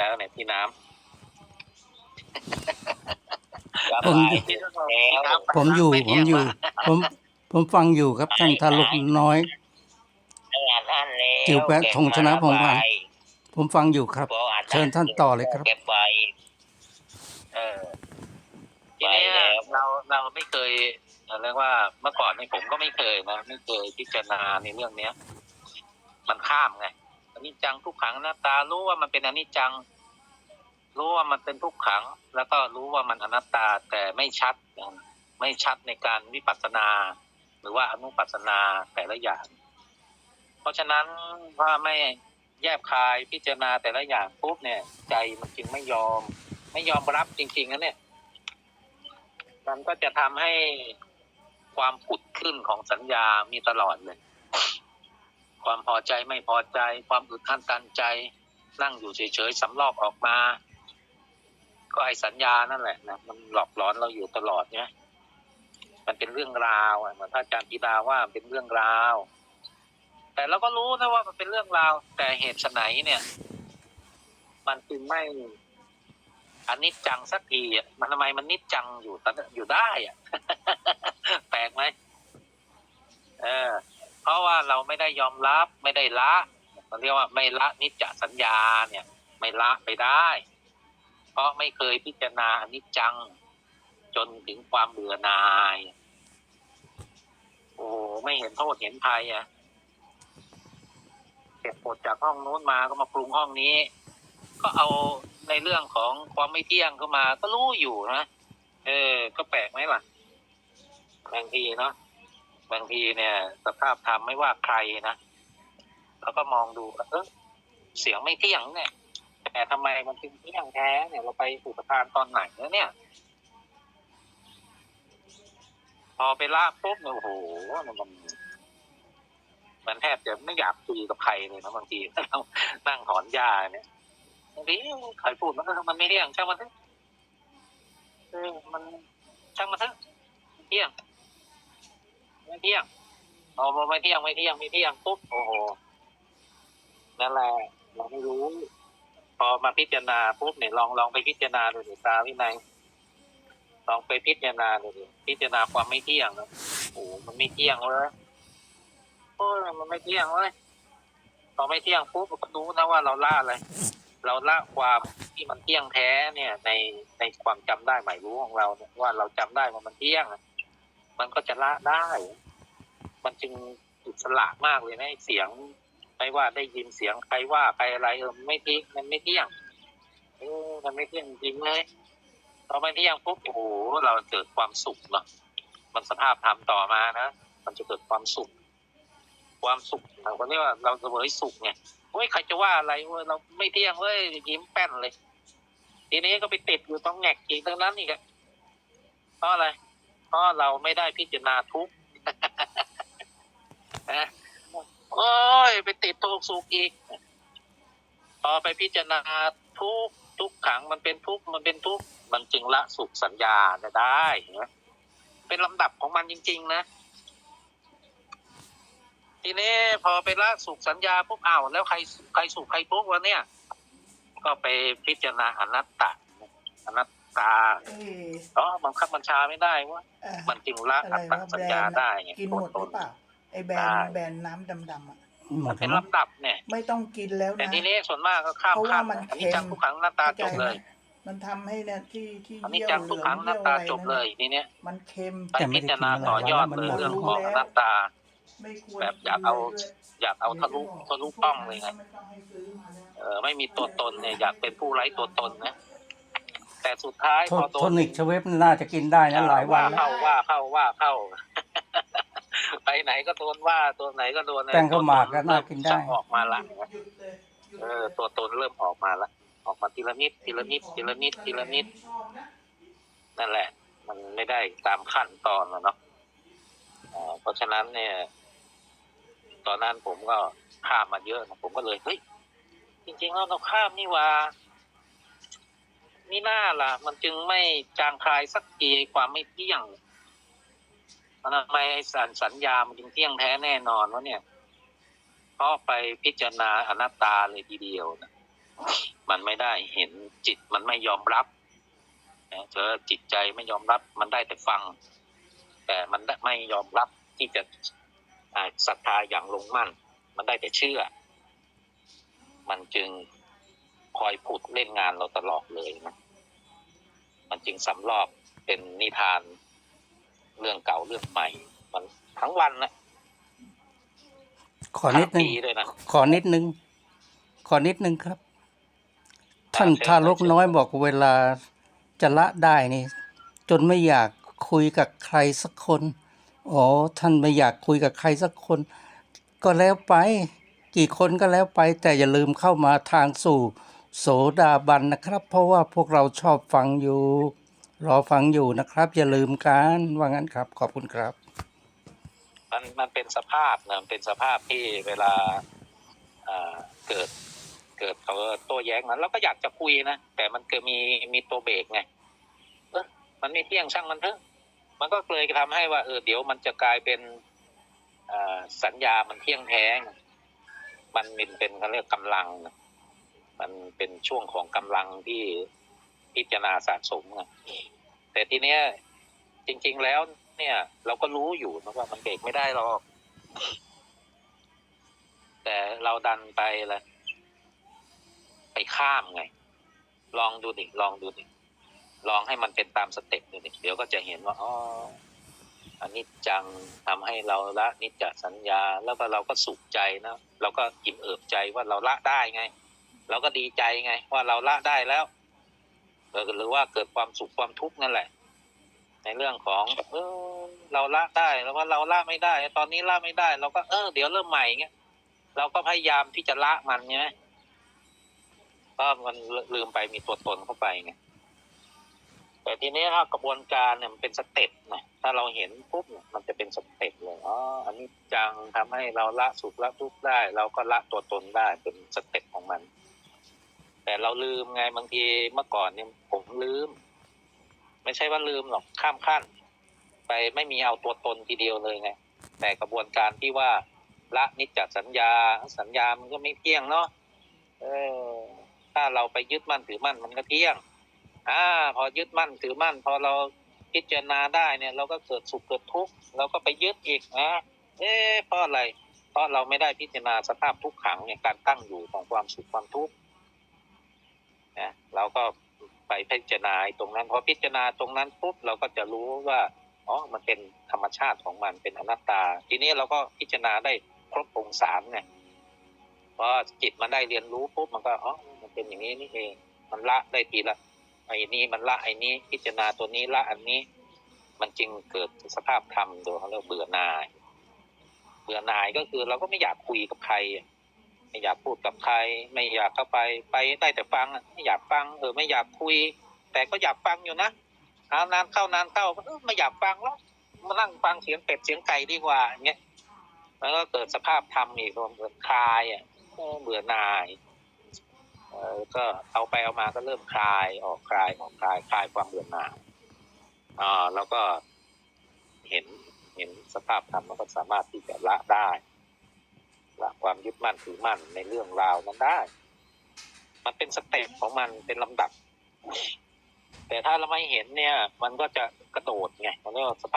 แล้วเนี่ยพี่น้ำผมแล้วผมอยู่ ไผมอยู่ ผม ผมฟังอยู่ครับท่านทารุกน้อยอ่านอ่านแล้วจิ๋วแปะธงชนะพงษ์พันธุ์ เก็บผมฟังอยู่ครับมาระบายเชิญท่านต่อเลยครับ เก็บไว้เออทีนี้เราเราไม่เคยเรียกว่าเมื่อก่อนนี่ผมก็ไม่เคยนะไม่เคยพิจารณาในเรื่องเนี้ย มันข้ามไงอนิจจังทุกขังหน้าตารู้ว่ามันเป็นอนิจจัง รู้ว่ามันเป็นทุกขัง แล้วก็รู้ว่ามันอนัตตาแต่ไม่ชัดไม่ชัดในการวิปัสสนา หรือว่าอนุปัสสนาแต่ละอย่าง เพราะฉะนั้นถ้าไม่แยบคายพิจารณาแต่ละอย่างปุ๊บเนี่ย ใจมันจึงไม่ยอม ไม่ยอมรับจริงๆนะเนี่ย มันก็จะทำให้ความผุดขึ้นของสัญญามีตลอดเลย ความพอใจไม่พอใจ ความอึดอั้นตันใจ นั่งอยู่เฉยๆสำลอกออกมา ก็ไอสัญญานั่นแหละนะมันหลอกหลอนเราอยู่ตลอดเนี่ยมันเป็นเรื่องราวอะเหมือนพระอาจารย์พิดาว่าเป็นเรื่องราว แต่เราก็รู้นะว่ามันเป็นเรื่องราว แต่เหตุไฉนเนี่ย มันจึงไม่อันนิจจังสักทีอะมันทำไมมันนิจจังอยู่ตอนอยู่ได้อะแปลกไหมเออ เพราะว่าเราไม่ได้ยอมรับไม่ได้ละเราเรียกว่าไม่ละนิจจสัญญาเนี่ย ไม่ละไปได้ เพราะไม่เคยพิจารณาอนิจจัง จนถึงความเบื่อหน่าย โอ้ไม่เห็นโทษเห็นภัยอะเก็บกดจากห้องนู้นมาก็มาปรุงห้องนี้ ก็เอาในเรื่องของความไม่เที่ยงเข้ามา ก็รู้อยู่นะเออ ก็แปลกไหมล่ะบางทีเนาะบางทีเนี่ย สภาพธรรมไม่ว่าใครนะเราก็มองดูเออเสียงไม่เที่ยงเนี่ย แต่ทำไมมันถึงเที่ยงแท้เนี่ยเราไปสุสะพานตอนไหนแล้วเนี่ย พอไปละปุ๊บเนี่ยโอ้โหมันมันมันแทบจะไม่อยากคุยกับใครเลยนะบางทีนั่งนั่งถอนหญ้าเนี่ยบางทีใครพูดมันก็มันไม่เที่ยงช่างมันเถอะเออมันช่างมันเถอะไม่เที่ยงไม่เที่ยงพอไม่เที่ยงไม่เที่ยงไม่เที่ยงปุ๊บโอ้โหนั่นแหละเราไม่รู้ พอมาพิจารณาปุ๊บเนี่ยลองลองไปพิจารณาดูดิตาวินัยลองไปพิจารณาดูดิพิจารณาความไม่เที่ยงนะโอ้โหมันไม่เที่ยงเลยโอ้ยมันไม่เที่ยงเลยพอไม่เที่ยงปุ๊บก็รู้นะว่าเราล่าอะไรเราละความที่มันเที่ยงแท้เนี่ย ในในความจำได้หมายรู้ของเราเนี่ยว่าเราจำได้ว่ามันเที่ยง มันก็จะละได้ มันจึงอิสระมากเลยนะเสียง ไม่ว่าได้ยินเสียงใครว่าใครอะไรเออไม่เที่ยงมันไม่เที่ยงเออมันไม่เที่ยงจริงเลยพอไม่เที่ยงปุ๊บโอ้โหเราเกิดความสุขเนาะมันสภาพธรรมต่อมานะมันจะเกิดความสุข ความสุขเราก็เรียกว่าเราเสวยสุขไงเฮ้ยใครจะว่าอะไรเว้ยเราไม่เที่ยงเว้ยยิ้มแป้นเลย ทีนี้ก็ไปติดอยู่ตรงแงกอีกทั้งนั้นอีกอะเพราะอะไรเพราะเราไม่ได้พิจารณาทุกข์นะ โอ้ย ไปติดทุกข์สุขอีกพอไปพิจารณาทุกข์ทุกขังมันเป็นทุกข์มันเป็นทุกข์มันจึงละสุขสัญญาได้นะเป็นลำดับของมันจริง ๆ นะ ทีนี้พอไปละสุขสัญญาปุ๊บอ้าวแล้วใครใครสุขใครทุกข์วะเนี่ย ก็ไปพิจารณาอนัตตาอนัตตาเอ้ยอ๋อบังคับบัญชาไม่ได้วะเอ่อมันจึงละอะไรอัตตวะสัญญาแบรนด์ได้ไงกินหมดหตรืนอเปล่า ไอแบรนได้ด์แบรนด์น้ำดำๆอะหมดเป็นแล้วลำดับเนี่ย ไม่ต้องกินแล้วแต่นะ ทีนี้ส่วนมากก็ข้ามเพราะข้าว่ามมันอันนี้เค็จังมทุกครั้งหน้าตาเข้าใจจบไหมเลยมันทำให้เนี่ยที่ที่อันนี้เยี่ยจัวงเหทุลืกองครั้งหเยี่น้ายวตาอะไรจบเลนั่นยน่ะทีเนี้ยมันเค็ม ไปพิจารณาต่อยอดเลยเรื่องของอนัตตา ไม่ควรแบบอยากเอา อยากเอาทะลุทะลุป้องเลยไงไม่ต้องให้ซื้อมาแล้ว เออไม่มีตัวตนเนี่ยอยากเป็นผู้ไร้ตัวตนนะแต่สุดท้ายโทพอษโดโทนนิกชเวฟน่าจะกินได้นะหลายวันว่าแล้ว เข้าว่าเข้าว่าเข้า ไปไหนก็โดนว่าตัวไหนก็โดนแป้งข้าวหมากก็น่ากินได้ชัออกมาละหยุดเลยหยุดเออตัวตนเริ่มออกมาละ ออกมาทีละนิดทีละนิดทีละนิดทีละนิดชอบนะนั่นแหละ มันไม่ได้ตามขั้นตอนแล้วเนาะเอ่อเพราะฉะนั้นเนี่ย ตอนนั้นผมก็ข้ามมาเยอะนะผมก็เลยเฮ้ยจริงๆแล้วเราข้ามนี่หว่านี่น่าล่ะ มันจึงไม่จางคลายสักทีความไม่เที่ยง มันทำไมไอ้สัญสัญญามันจึงเที่ยงแท้แน่นอนวะเนี่ยเพราะไปพิจารณาอนัตตาเลยทีเดียวนะมันไม่ได้เห็นจิตมันไม่ยอมรับนะเจอจิตใจไม่ยอมรับ มันได้แต่ฟัง แต่มันไม่ยอมรับที่จะศรัทธาอย่างลงมั่น มันได้แต่เชื่อ มันจึงคอยผุดเล่นงานเราตลอดเลยนะ มันจึงสำรอบเป็นนิทาน เรื่องเก่าเรื่องใหม่ มันทั้งวันนะขอนิดนึง ทั้ปีเลยนะ ขอนิดนึง ขอนิดนึงครับ ท่านเชิญทารกเชิญน้อยบอกเวลาจะละได้นี่ จนไม่อยากคุยกับใครสักคน อ๋อ ท่านไม่อยากคุยกับใครสักคน ก็แล้วไป กี่คนก็แล้วไป แต่อย่าลืมเข้ามาทางสู่ โสดาบันนะครับ เพราะว่าพวกเราชอบฟังอยู่ รอฟังอยู่นะครับ อย่าลืมกันว่างั้นครับ ขอบคุณครับ มันมันเป็นสภาพนะมันเป็นสภาพที่เวลาอ่าเกิดเกิดเขาโต้แย้งนั้นเราก็อยากจะคุยนะแต่มันเกิดมีมีตัวเบรกไงเออมันไม่เที่ยงช่างมันเถอะมันก็เลยทำให้ว่าเออเดี๋ยวมันจะกลายเป็นอ่าสัญญามันเที่ยงแท้ง มันเป็นเป็นเขาเรียกกำลังนะมันเป็นช่วงของกำลังที่ พิจารณาสะสมไงแต่ทีเนี้ยจริง ๆ แล้วเนี่ย เราก็รู้อยู่นะว่ามันเบรกไม่ได้หรอก แต่เราดันไปละไปข้ามไง ลองดูดิลองดูดิลองให้มันเป็นตามสเต็ปดูดิเดี๋ยวก็จะเห็นว่าอ๋ออันนี้จังทำให้เราละนิจจสัญญา แล้วก็เราก็สุขใจนะเราก็อิ่มเอิบใจว่าเราละได้ไง เราก็ดีใจไง ว่าเราละได้แล้ว หรือว่าเกิดความสุขความทุกข์นั่นแหละ ในเรื่องของ เออ เราละได้แล้วว่าเราละไม่ได้ ตอนนี้ละไม่ได้ เราก็เออเดี๋ยวเริ่มใหม่เงี้ยเราก็พยายามที่จะละมันใช่ไหมก็มันลืมไปมีตัวตนเข้าไปไงแต่ทีนี้ถ้ากระบวนการเนี่ยมันเป็นสเต็ปนะถ้าเราเห็นปุ๊บเนี่ยมันจะเป็นสเต็ปเลยอ๋ออันนี้จังทำให้เราละสุขละทุกข์ได้ เราก็ละตัวตนได้เป็นสเต็ปของมัน แต่เราลืมไงบางทีเมื่อก่อนเนี่ยผมลืม ไม่ใช่ว่าลืมหรอกข้ามขั้น ไปไม่มีเอาตัวตนทีเดียวเลยไงแต่กระบวนการที่ว่าละนิจจสัญญา สัญญามันก็ไม่เที่ยงเนาะเออ ถ้าเราไปยึดมั่นถือมั่นมันก็เที่ยง อ่า พอยึดมั่นถือมั่น พอเราพิจารณาได้เนี่ยเราก็เกิดสุขเกิดทุกข์เราก็ไปยึดอีกนะเอ๊ะเพราะอะไร เพราะเราไม่ได้พิจารณาสภาพทุกขังเนี่ยการตั้งอยู่ของความสุขความทุกข์ เราก็ไปพิจารณาตรงนั้นพอพิจารณาตรงนั้นปุ๊บเราก็จะรู้ว่าอ๋อมันเป็นธรรมชาติของมันเป็นอนัตตา ทีนี้เราก็พิจารณาได้ครบองค์สาไงพอจิตมันได้เรียนรู้ปุ๊บมันก็อ๋อมันเป็นอย่างนี้นี่เองมันละได้ทีละไอ้นี้มันละไอ้นี้ พิจารณาตัวนี้ละอันนี้ มันจึงเกิดสภาพธรรมโดยเขาเรียกเบื่อหน่าย เบื่อหน่ายก็คือเราก็ไม่อยากคุยกับใคร ไม่อยากพูดกับใคร ไม่อยากเข้าไปไปได้แต่ฟังไม่อยากฟังเออไม่อยากคุย แต่ก็อยากฟังอยู่นะเอานานเข้านานเข้าเออไม่อยากฟังแล้วมานั่งฟังเสียงเป็ดเสียงไก่ดีกว่าอย่างเงี้ยมันก็เกิดสภาพธรรมอีกรวมเกิดคลายอะเออเบื่อหน่ายเออก็เอาไปเอามาก็เริ่มคลายออกคลายออกคลายคลายความเบื่อหน่ายอ่าแล้วก็เห็นเห็นสภาพธรรมมันก็สามารถที่จะละได้ ละความยึดมั่นถือมั่นในเรื่องราวนั้นได้ มันเป็นสเต็ปของมันเป็นลำดับ แต่ถ้าเราไม่เห็นเนี่ย มันก็จะกระโดดไงมันเรียกว่าสภาพ